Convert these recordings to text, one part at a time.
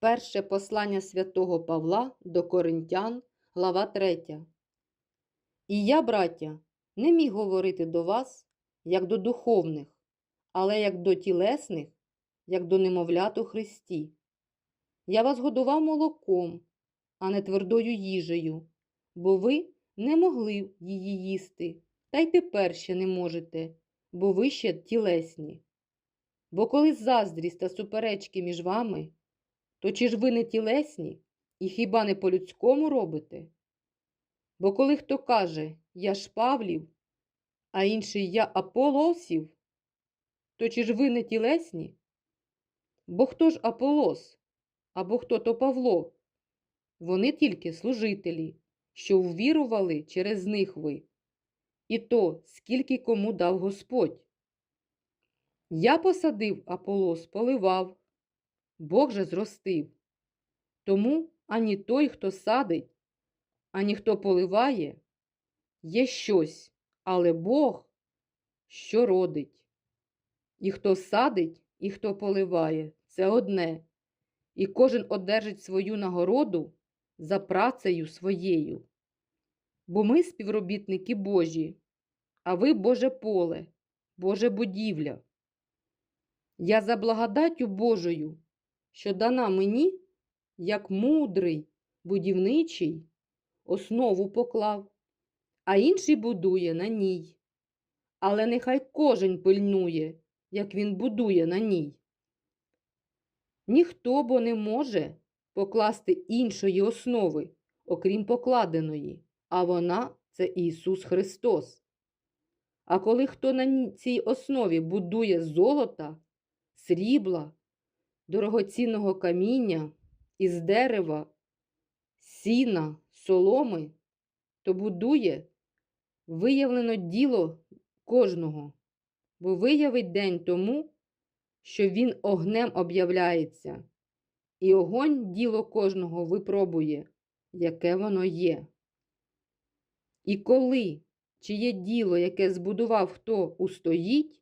Перше послання святого Павла до Коринтян, глава 3. І я, браття, не міг говорити до вас, як до духовних, але як до тілесних, як до немовлят у Христі. Я вас годував молоком, а не твердою їжею, бо ви не могли її їсти, та й тепер ще не можете, бо ви ще тілесні. Бо коли заздрість та суперечки між вами, то чи ж ви не тілесні і хіба не по-людському робите? Бо коли хто каже Я ж Павлів, а інший я Аполосів, то чи ж ви не тілесні? Бо хто ж Аполос, або хто то Павло? Вони тільки служителі, що ввірували через них ви, і то, скільки кому дав Господь. Я посадив Аполос, поливав, Бог же зростив. Тому ані той, хто садить, ані хто поливає, є щось, але Бог, що родить. І хто садить, і хто поливає це одне, і кожен одержить свою нагороду за працею своєю. Бо ми співробітники Божі, а ви Боже поле, Боже будівля. Я за благодаттю Божою, що дана мені, як мудрий, будівничий, основу поклав, а інший будує на ній. Але нехай кожен пильнує, як він будує на ній. Ніхто бо не може покласти іншої основи, окрім покладеної, а вона це Ісус Христос. А коли хто на цій основі будує золота, срібла, дорогоцінного каміння, із дерева, сіна, соломи, то будує виявлено діло кожного, бо виявить день тому, що він огнем об'являється, і огонь діло кожного випробує, яке воно є. І коли чиє діло, яке збудував хто устоїть,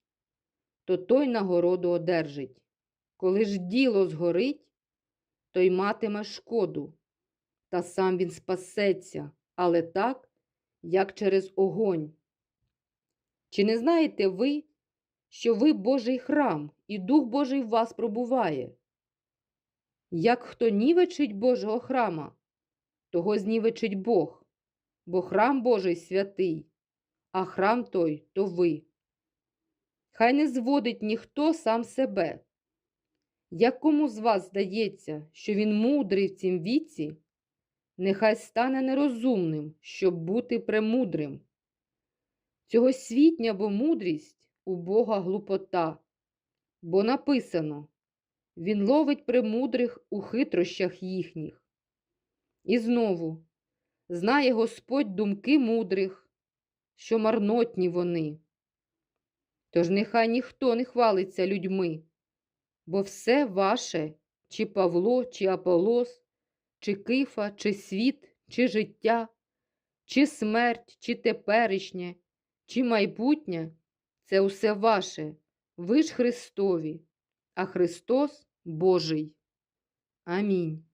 то той нагороду одержить. Коли ж діло згорить, той матиме шкоду, та сам він спасеться, але так, як через огонь. Чи не знаєте ви, що ви Божий храм, і Дух Божий в вас пробуває? Як хто нівечить Божого храма, того знівечить Бог, бо храм Божий святий, а храм той то ви. Хай не зводить ніхто сам себе. Як кому з вас здається, що він мудрий в цім віці, нехай стане нерозумним, щоб бути премудрим. Цього світня бо мудрість у Бога глупота, бо написано Він ловить премудрих у хитрощах їхніх. І знову знає Господь думки мудрих, що марнотні вони. Тож нехай ніхто не хвалиться людьми, бо все ваше, чи Павло, чи Аполос, чи кифа, чи світ, чи життя, чи смерть, чи теперішнє, чи майбутнє це усе ваше, ви ж Христові, а Христос Божий. Амінь.